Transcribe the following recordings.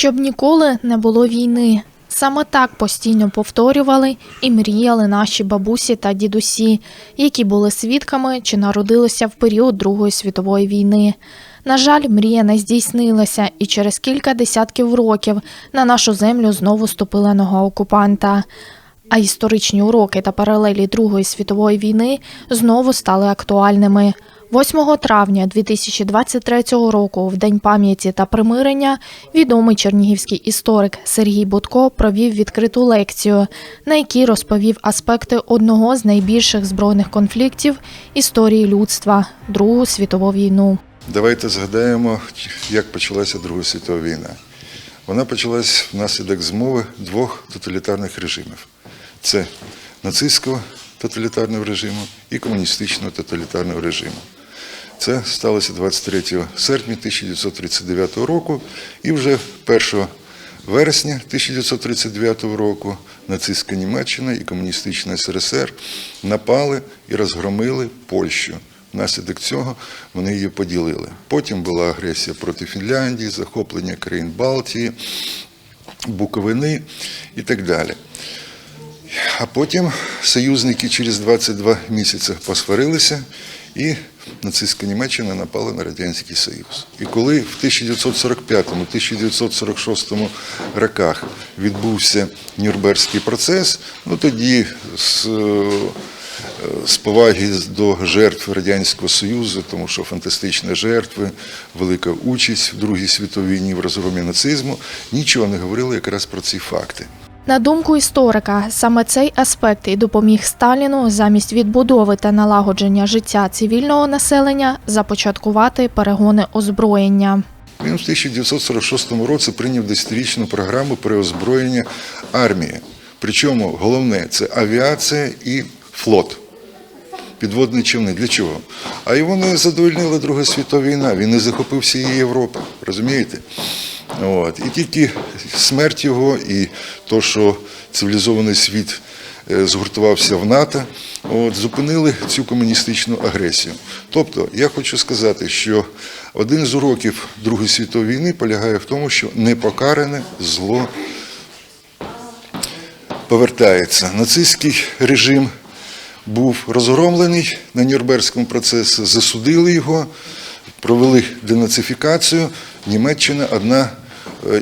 щоб ніколи не було війни. Саме так постійно повторювали і мріяли наші бабусі та дідусі, які були свідками чи народилися в період Другої світової війни. На жаль, мрія не здійснилася, і через кілька десятків років на нашу землю знову ступила нога окупанта. А історичні уроки та паралелі Другої світової війни знову стали актуальними. 8 травня 2023 року, в День пам'яті та примирення, відомий чернігівський історик Сергій Будко провів відкриту лекцію, на якій розповів аспекти одного з найбільших збройних конфліктів історії людства Другу світову війну. Давайте згадаємо, як почалася Друга світова війна. Вона почалась внаслідок змови двох тоталітарних режимів: це нацистського тоталітарного режиму і комуністичного тоталітарного режиму. Це сталося 23 серпня 1939 року, і вже 1 вересня 1939 року нацистська Німеччина і комуністична СРСР напали і розгромили Польщу. Внаслідок цього вони її поділили. Потім була агресія проти Фінляндії, захоплення країн Балтії, Буковини і так далі. А потім союзники через 22 місяці посварилися, і нацистська Німеччина напала на Радянський Союз. І коли в 1945-1946 роках відбувся Нюрнберзький процес, ну тоді з, е, з поваги до жертв Радянського Союзу, тому що фантастичні жертви, велика участь в Другій світовій війні в розгромі нацизму, нічого не говорили якраз про ці факти. На думку історика, саме цей аспект і допоміг Сталіну замість відбудови та налагодження життя цивільного населення започаткувати перегони озброєння. Він в 1946 році прийняв десятирічну програму переозброєння армії. Причому головне це авіація і флот. Підводні човни. Для чого? А його не задовольнила Друга світова війна. Він не захопив всієї Європи. Розумієте? От. І тільки смерть його і то, що цивілізований світ е, згуртувався в НАТО, от, зупинили цю комуністичну агресію. Тобто, я хочу сказати, що один з уроків Другої світової війни полягає в тому, що непокаране зло повертається. Нацистський режим був розгромлений на Нюрнберзькому процесі, засудили його, провели денацифікацію. Німеччина одна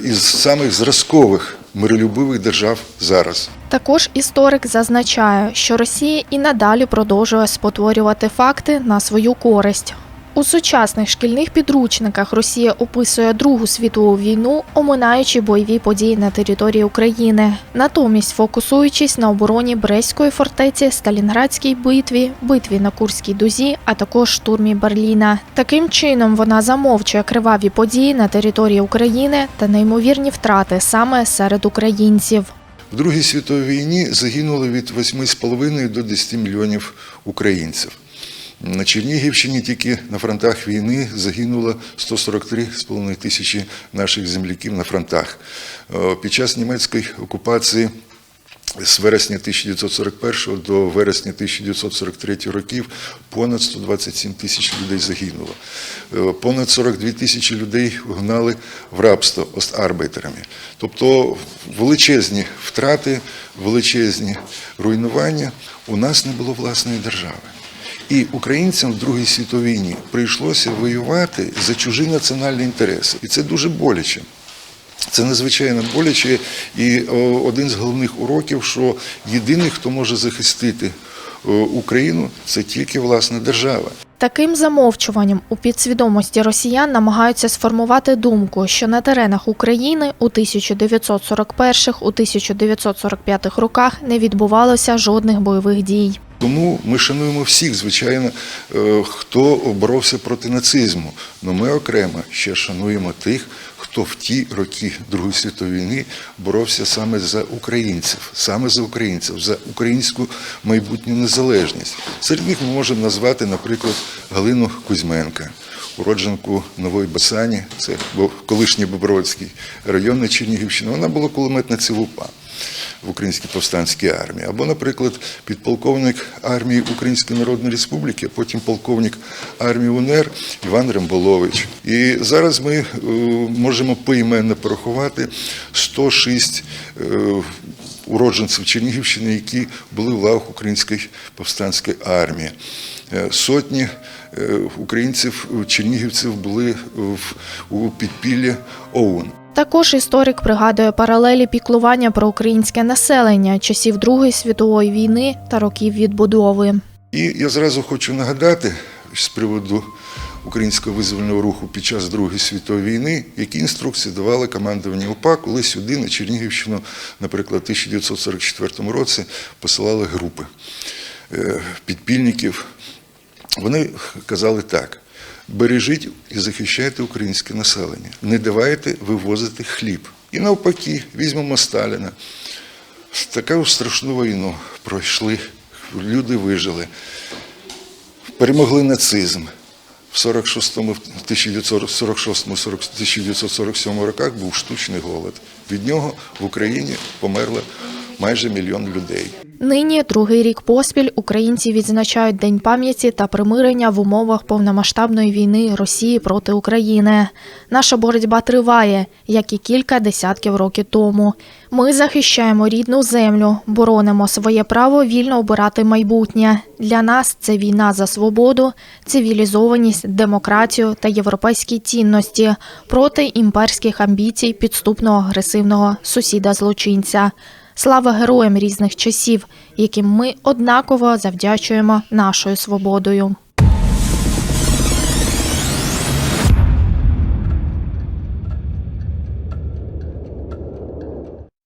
із самих зразкових миролюбивих держав зараз. Також історик зазначає, що Росія і надалі продовжує спотворювати факти на свою користь. У сучасних шкільних підручниках Росія описує Другу світову війну, оминаючи бойові події на території України, натомість фокусуючись на обороні Брестської фортеці, Сталінградській битві, битві на Курській дузі, а також штурмі Берліна. Таким чином вона замовчує криваві події на території України та неймовірні втрати саме серед українців. В Другій світовій війні загинуло від 8,5 до 10 мільйонів українців. На Чернігівщині тільки на фронтах війни загинуло 143,5 тисячі наших земляків на фронтах. Е, Під час німецької окупації з вересня 1941 до вересня 1943 років понад 127 тисяч людей загинуло. Е, Понад 42 тисячі людей гнали в рабство остарбайтерами. Тобто величезні втрати, величезні руйнування. У нас не було власної держави. І українцям в Другій світовій прийшлося воювати за чужі національні інтереси. І це дуже боляче. Це надзвичайно боляче. І один з головних уроків, що єдиний, хто може захистити Україну, це тільки власна держава. Таким замовчуванням у підсвідомості росіян намагаються сформувати думку, що на теренах України у 1941-1945 роках не відбувалося жодних бойових дій. Тому ми шануємо всіх, звичайно, е, хто боровся проти нацизму. Але ми окремо ще шануємо тих, хто в ті роки Другої світової війни боровся саме за українців, саме за українців, за українську майбутню незалежність. Серед них ми можемо назвати, наприклад, Галину Кузьменка, уродженку Нової Басані, це колишній Бобровський район на Чернігівщині. Вона була кулеметниця УПА. В Українській повстанській армії. Або, наприклад, підполковник армії Української Народної Республіки, а потім полковник армії УНР Іван Ремболович. І зараз ми е, можемо поіменно порахувати 106 е, уродженців Чернігівщини, які були в лавах Української повстанської армії. Е, Сотні українців, чернігівців були у підпіллі ОУН. Також історик пригадує паралелі піклування про українське населення часів Другої світової війни та років відбудови. І я зразу хочу нагадати з приводу українського визвольного руху під час Другої світової війни, які інструкції давали командування УПА, коли сюди, на Чернігівщину, наприклад, в 1944 році посилали групи е, підпільників. Вони казали так: бережіть і захищайте українське населення, не давайте вивозити хліб. І навпаки, візьмемо Сталіна. Таку страшну війну пройшли, люди вижили, перемогли нацизм. В 46-му, 1946-1947 роках був штучний голод. Від нього в Україні померло майже мільйон людей. Нині другий рік поспіль українці відзначають День пам'яті та примирення в умовах повномасштабної війни Росії проти України. Наша боротьба триває, як і кілька десятків років тому. Ми захищаємо рідну землю, боронимо своє право вільно обирати майбутнє. Для нас це війна за свободу, цивілізованість, демократію та європейські цінності проти імперських амбіцій підступного агресивного сусіда-злочинця. Слава героям різних часів, яким ми однаково завдячуємо нашою свободою.